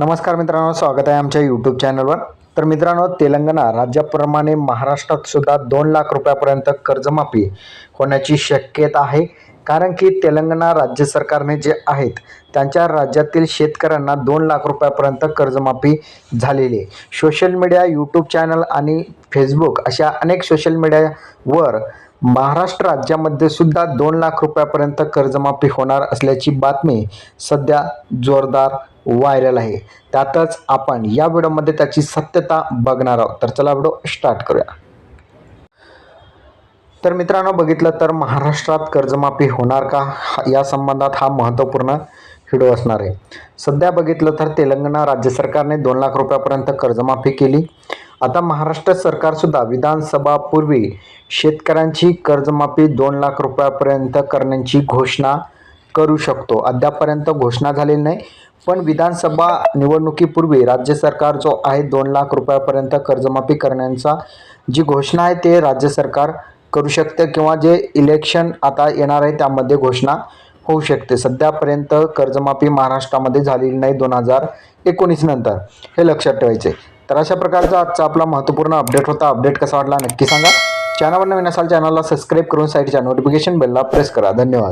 नमस्कार मित्रांनो स्वागत आहे आमच्या यूट्यूब चॅनलवर तर मित्रांनो तेलंगणा राज्याप्रमाणे महाराष्ट्रात सुद्धा दोन लाख रुपयापर्यंत कर्जमाफी होण्याची शक्यता आहे. कारण की तेलंगणा राज्य सरकारने जे आहेत त्यांच्या राज्यातील शेतकऱ्यांना दोन लाख रुपयापर्यंत कर्जमाफी झालेली आहे. सोशल मीडिया यूट्यूब चॅनल आणि फेसबुक अशा अनेक सोशल मीडियावर महाराष्ट्र राज्यामध्ये सुद्धा दोन लाख रुपयापर्यंत कर्जमाफी होणार असल्याची बातमी सध्या जोरदार व्हायरल आहे. त्यातच आपण या व्हिडिओमध्ये त्याची सत्यता बघणार आहोत. तर चला व्हिडिओ स्टार्ट करूया. तर मित्रांनो बघितलं तर महाराष्ट्रात कर्जमाफी होणार का? या संबंधात हा महत्त्वपूर्ण व्हिडिओ असणार आहे. सध्या बघितलं तर तेलंगणा राज्य सरकारने दोन लाख रुपयापर्यंत कर्जमाफी केली. आता महाराष्ट्र सरकारसुद्धा विधानसभापूर्वी शेतकऱ्यांची कर्जमाफी दोन लाख रुपयापर्यंत करण्याची घोषणा करू शकतो. अद्यापर्यंत घोषणा झालेली नाही. पण विधानसभा निवडणुकीपूर्वी राज्य सरकार जो आहे दोन लाख रुपयापर्यंत कर्जमाफी करण्याचा जी घोषणा आहे ते राज्य सरकार करू शकते किंवा जे इलेक्शन आता येणार आहे त्यामध्ये घोषणा होऊ शकते. सध्यापर्यंत कर्जमाफी महाराष्ट्रामध्ये झालेली नाही दोन हजार एकोणीस नंतर. हे लक्षात ठेवायचे. तर अशा प्रकारचा आजचा आपला महत्त्वपूर्ण अपडेट होता. अपडेट कसा वाटला नक्की सांगा. चॅनलवर नवीन असाल चॅनलला सबस्क्राईब करून साईडच्या नोटिफिकेशन बेलला प्रेस करा. धन्यवाद.